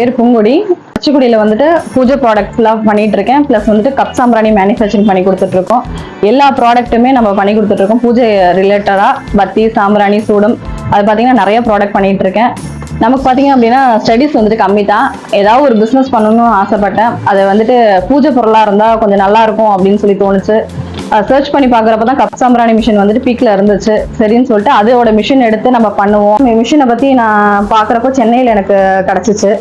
பேர் பூங்குடி. பச்சைக்குடியில் வந்துட்டு பூஜை ப்ராடக்ட்ஸ்லாம் பண்ணிட்டு இருக்கேன் ப்ளஸ் வந்துட்டு கப் சாம்பிராணி மேனுஃபேக்சரிங் பண்ணி கொடுத்துட்ருக்கோம் எல்லா ப்ராடக்ட்டுமே நம்ம பண்ணி கொடுத்துட்ருக்கோம் பூஜை ரிலேட்டடாக பத்தி சாம்பிராணி சூடம். அது பார்த்தீங்கன்னா நிறைய ப்ராடக்ட் பண்ணிட்டு இருக்கேன் நமக்கு பார்த்தீங்க அப்படின்னா ஸ்டடீஸ் வந்துட்டு கம்மி தான் ஏதாவது ஒரு பிஸ்னஸ் பண்ணணும்னு ஆசைப்பட்டேன். அது வந்துட்டு பூஜை பொருளாக இருந்தால் கொஞ்சம் நல்லாயிருக்கும் அப்படின்னு சொல்லி தோணுச்சு. சர்ச் பண்ணி பார்க்குறப்ப தான் கப் சாம்பிராணி மிஷின் வந்துட்டு பீக்கில் இருந்துச்சு. சரின்னு சொல்லிட்டு அதோட மிஷின் எடுத்து நம்ம பண்ணுவோம். மிஷினை பற்றி நான் பார்க்குறப்போ சென்னையில் எனக்கு கிடச்சிச்சு.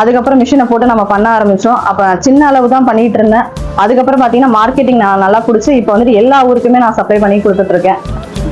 அதுக்கப்புறம் மிஷினை போட்டு நம்ம பண்ண ஆரம்பித்தோம் அப்போ சின்ன அளவு தான் பண்ணிட்டு இருந்தேன். அதுக்கப்புறம் பார்த்தீங்கன்னா மார்க்கெட்டிங் நான் நல்லா பிடிச்சி இப்போ வந்துட்டு எல்லா ஊருக்குமே நான் சப்ளை பண்ணி கொடுத்துட்ருக்கேன்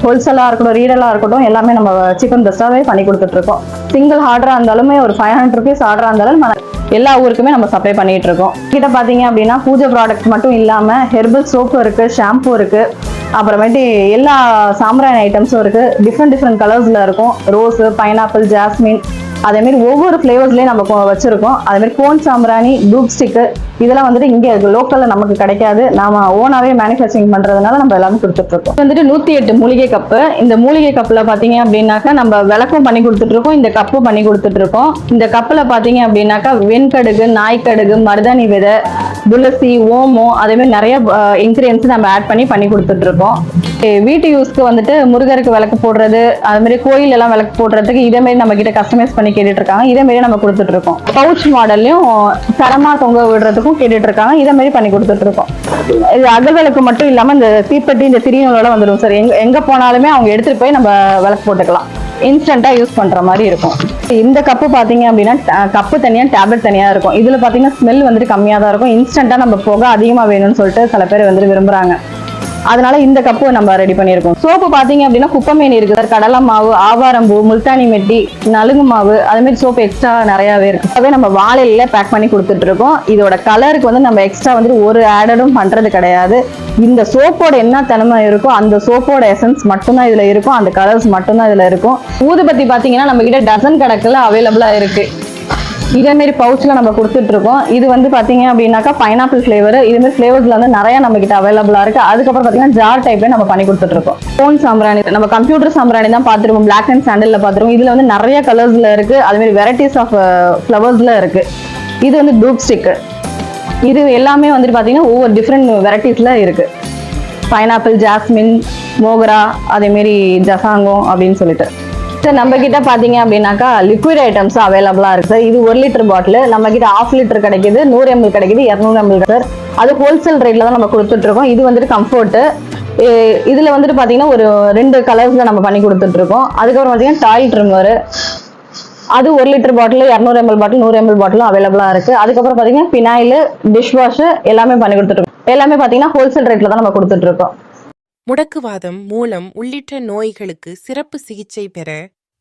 ஹோல்சேலாக இருக்கட்டும் ரீடலாக இருக்கட்டும் எல்லாமே நம்ம சிக்கன் பெஸ்ட்டாகவே பண்ணி கொடுத்துட்ருக்கோம் சிங்கிள் ஆர்டராக இருந்தாலுமே ஒரு ஃபைவ் ஹண்ட்ரட் ருபீஸ் ஆர்டராக இருந்தாலும் நம்ம எல்லா ஊருக்குமே நம்ம சப்ளை பண்ணிட்டு இருக்கோம். கிட்ட பார்த்தீங்க அப்படின்னா பூஜை ப்ராடக்ட் மட்டும் இல்லாமல் ஹெர்பல் சோப்பு இருக்குது ஷாம்பு இருக்குது அப்புறமேட்டு எல்லா சாம்பிராணி ஐட்டம்ஸும் இருக்குது டிஃப்ரெண்ட் டிஃப்ரெண்ட் கலர்ஸில் இருக்கும். ரோஸு பைனாப்பிள் ஜாஸ்மின் அதேமாரி ஒவ்வொரு ஃப்ளேவர்ஸ்லேயும் நம்ம வச்சுருக்கோம். அதேமாரி கோன் சாம்பிராணி டூப் ஸ்டிக்கு இதெல்லாம் வந்துட்டு இங்கே லோக்கலில் நமக்கு கிடைக்காது. நாம ஓனாகவே மேனுஃபேக்சரிங் பண்ணுறதுனால நம்ம எல்லாமே கொடுத்துட்ருக்கோம். வந்துட்டு நூற்றி எட்டு மூலிகை கப்பு இந்த மூலிகை கப்பில் பார்த்தீங்க அப்படின்னாக்கா நம்ம விளக்கும் பண்ணி கொடுத்துட்ருக்கோம். இந்த கப்பு பண்ணி கொடுத்துட்ருக்கோம். இந்த கப்பில் பார்த்தீங்க அப்படின்னாக்கா வெண்கடுகு நாய்க்கடுகு மருதாணி விதை துளசி ஓமம் அதேமாதிரி நிறைய இன்க்ரீடியன்ஸ் நம்ம ஆட் பண்ணி பண்ணி கொடுத்துட்ருக்கோம். வீட்டு யூஸ்க்கு வந்துட்டு முருகருக்கு விளக்கு போடுறது அது மாதிரி கோயில் எல்லாம் விளக்கு போடுறதுக்கு இதே மாதிரி நம்ம கிட்ட கஸ்டமைஸ் பண்ணி கேட்டுட்டு இருக்காங்க இதே மாதிரி நம்ம கொடுத்துட்டு இருக்கோம் பவுச் மாடல்லையும் தரமா தொங்க விடுறதுக்கும் கேட்டுட்டு இருக்காங்க இதே மாதிரி பண்ணி கொடுத்துட்டு இருக்கோம் இது அகல் விளக்கு மட்டும் இல்லாம இந்த தீப்பெட்டி இந்த திரியங்களோட வந்துடும் சார். எங்க எங்க போனாலுமே அவங்க எடுத்துட்டு போய் நம்ம விளக்கு போட்டுக்கலாம். இன்ஸ்டன்ட்டா யூஸ் பண்ற மாதிரி இருக்கும். இந்த கப்பு பாத்தீங்க அப்படின்னா கப்பு தனியா டேப்லெட் தனியா இருக்கும். இதுல பாத்தீங்கன்னா ஸ்மெல் வந்துட்டு கம்மியா தான் இருக்கும். இன்ஸ்டன்ட்டா நம்ம போக அதிகமா வேணும்னு சொல்லிட்டு சில பேர் வந்துட்டு விரும்புறாங்க. அதனால இந்த கப்பு நம்ம ரெடி பண்ணியிருக்கோம். சோப்பு பார்த்தீங்க அப்படின்னா குப்பமேனி இருக்கு சார் கடலை மாவு ஆவாரம்பூ முல்தானி மெட்டி நலுங்கு மாவு அது மாதிரி சோப்பு எக்ஸ்ட்ரா நிறையாவே இருக்கு. அதே நம்ம வாழையில பேக் பண்ணி கொடுத்துட்டு இருக்கோம். இதோட கலருக்கு வந்து நம்ம எக்ஸ்ட்ரா வந்துட்டு ஒரு ஆடடும் பண்றது கிடையாது. இந்த சோப்போட என்ன தனிமை இருக்கோ அந்த சோப்போட எசன்ஸ் மட்டும்தான் இதுல இருக்கும். அந்த கலர்ஸ் மட்டும்தான் இதுல இருக்கும். ஊதுபத்தி பாத்தீங்கன்னா நம்ம கிட்ட டசன் கணக்குல அவைலபிளா இருக்கு. இதே மாதிரி பவுச்சில் நம்ம கொடுத்துட்ருக்கோம். இது வந்து பார்த்தீங்க அப்படின்னாக்கா பைனாப்பிள் ஃப்ளேவர் இது மாதிரி வந்து நிறையா நம்மக்கிட்ட அவைலபிளாக இருக்குது அதுக்கப்புறம் பார்த்தீங்கன்னா ஜார் டைப்பே நம்ம பண்ணி கொடுத்துட்ருக்கோம். ஃபோன் சாம்பிராணி நம்ம கம்ப்யூட்டர் சாம்பிராணி தான் பார்த்துருக்கோம் பிளாக் அண்ட் சாண்டலில் பார்த்துருக்கோம் இதில் வந்து நிறைய கலர்ஸில் இருக்குது அதுமாரி வெரைட்டிஸ் ஆஃப் ஃப்ளவர்ஸில் இருக்குது இது வந்து டூப் ஸ்டிக்கு இது எல்லாமே வந்துட்டு பார்த்தீங்கன்னா ஒவ்வொரு டிஃப்ரெண்ட் வெரைட்டிஸில் இருக்குது பைனாப்பிள் ஜாஸ்மின் மோகரா அதேமாரி ஜசாங்கம் அப்படின்னு சொல்லிட்டு. சார் நம்ம கிட்ட பாத்தீங்க அப்படின்னாக்கா லிக்விட் ஐட்டம்ஸ் அவைலபிளா இருக்கு சார் இது ஒரு லிட்டர் பாட்டில் நம்ம கிட்ட ஆஃப் லிட்டர் கிடைக்குது நூறு எம்எல் கிடைக்குது இரநூறு எம்எல் சார் அது ஹோல்சேல் ரேட்ல தான் நம்ம கொடுத்துட்டு இருக்கோம். இது வந்துட்டு கம்ஃபர்ட் இதுல வந்துட்டு பாத்தீங்கன்னா ஒரு ரெண்டு கலர்ஸ்ல நம்ம பண்ணி கொடுத்துட்டு இருக்கோம். அதுக்கப்புறம் பாத்தீங்கன்னா டாய்ல் ட்ரிம்மரு அது ஒரு லிட்டர் பாட்டில் இரநூறு எம்எல் பாட்டில் நூறு எம்எல் பாட்டிலும் அவைலபிளாக இருக்குது அதுக்கப்புறம் பார்த்தீங்கன்னா பினாயில் டிஷ் வாஷ் எல்லாமே பண்ணி கொடுத்துருக்கோம் எல்லாமே பார்த்தீங்கன்னா ஹோல்சேல் ரேட்டில் தான் நம்ம கொடுத்துட்ருக்கோம் முடக்குவாதம் மூலம் உள்ளிட்ட நோய்களுக்கு சிறப்பு சிகிச்சை பெற